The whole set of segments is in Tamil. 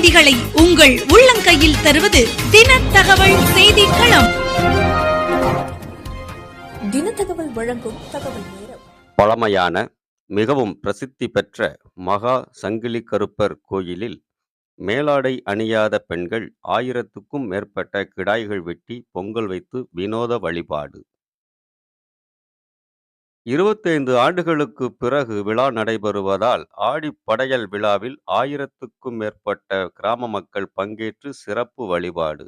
செய்திகளை உங்கள் உள்ளங்கையில் தருவது தின தகவல் செய்தி களம் தினத்தகவல் வழங்கும் தகவல் நேரம். பழமையான மிகவும் பிரசித்தி பெற்ற மகா சங்கிலி கருப்பர் கோயிலில் மேலாடை அணியாத பெண்கள் ஆயிரத்துக்கும் மேற்பட்ட கிடாய்கள் வெட்டி பொங்கல் வைத்து வினோத வழிபாடு. இருபத்தைந்து ஆண்டுகளுக்கு பிறகு விழா நடைபெறுவதால் ஆடிப்படையல் விழாவில் ஆயிரத்துக்கும் மேற்பட்ட கிராம மக்கள் பங்கேற்று சிறப்பு வழிபாடு.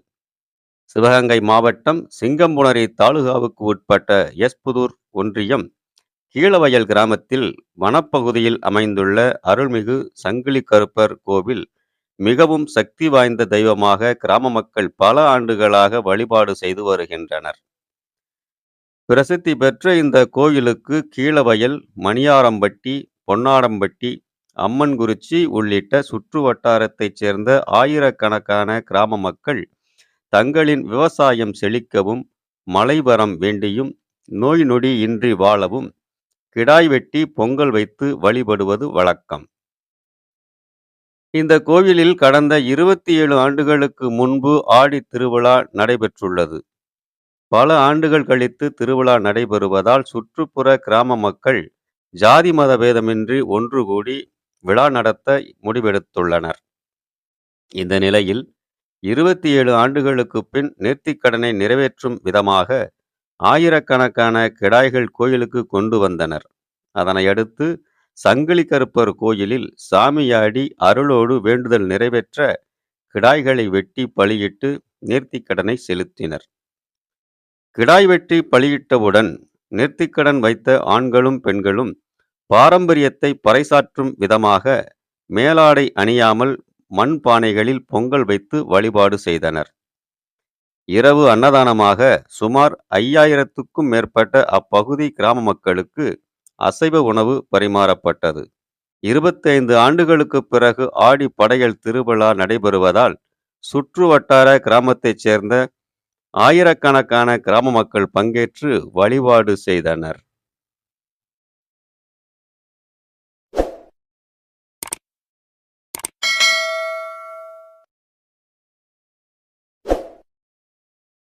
சிவகங்கை மாவட்டம் சிங்கம்புணரி தாலுகாவுக்கு உட்பட்ட எஸ்புதூர் ஒன்றியம் கீழவயல் கிராமத்தில் வனப்பகுதியில் அமைந்துள்ள அருள்மிகு சங்கிலி கருப்பர் கோவில் மிகவும் சக்தி வாய்ந்த தெய்வமாக கிராம மக்கள் பல ஆண்டுகளாக வழிபாடு செய்து வருகின்றனர். பிரசித்தி பெற்ற இந்த கோயிலுக்கு கீழவயல் மணியாரம்பட்டி பொன்னாடம்பட்டி அம்மன்குறிச்சி உள்ளிட்ட சுற்று வட்டாரத்தைச் சேர்ந்த ஆயிரக்கணக்கான கிராம மக்கள் தங்களின் விவசாயம் செழிக்கவும் மலைவரம் வேண்டியும் நோய் நொடி இன்றி வாழவும் கிடாய் வெட்டி பொங்கல் வைத்து வழிபடுவது வழக்கம். இந்த கோவிலில் கடந்த இருபத்தி ஏழு ஆண்டுகளுக்கு முன்பு ஆடி திருவிழா நடைபெற்றுள்ளது. பல ஆண்டுகள் கழித்து திருவிழா நடைபெறுவதால் சுற்றுப்புற கிராம மக்கள் ஜாதி மத பேதமின்றி ஒன்று கூடி விழா நடத்த முடிவெடுத்துள்ளனர். இந்த நிலையில் இருபத்தி ஏழு ஆண்டுகளுக்கு பின் நேர்த்திக்கடனை நிறைவேற்றும் விதமாக ஆயிரக்கணக்கான கிடாய்கள் கோயிலுக்கு கொண்டு வந்தனர். அதனையடுத்து சங்கிலி கருப்பர் கோயிலில் சாமியாடி அருளோடு வேண்டுதல் நிறைவேற்ற கிடாய்களை வெட்டி பலியிட்டு நேர்த்திக்கடனை செலுத்தினர். கிடாய் வெட்டி பலியிட்டவுடன் நேர்த்திக்கடன் வைத்த ஆண்களும் பெண்களும் பாரம்பரியத்தை பறைசாற்றும் விதமாக மேலாடை அணியாமல் மண் பானைகளில் பொங்கல் வைத்து வழிபாடு செய்தனர். இரவு அன்னதானமாக சுமார் ஐயாயிரத்துக்கும் மேற்பட்ட அப்பகுதி கிராம மக்களுக்கு அசைவ உணவு பரிமாறப்பட்டது. இருபத்தைந்து ஆண்டுகளுக்கு பிறகு ஆடி படையல் திருவிழா நடைபெறுவதால் சுற்று வட்டார கிராமத்தைச் சேர்ந்த ஆயிரக்கணக்கான கிராம மக்கள் பங்கேற்று வழிபாடு செய்தனர்.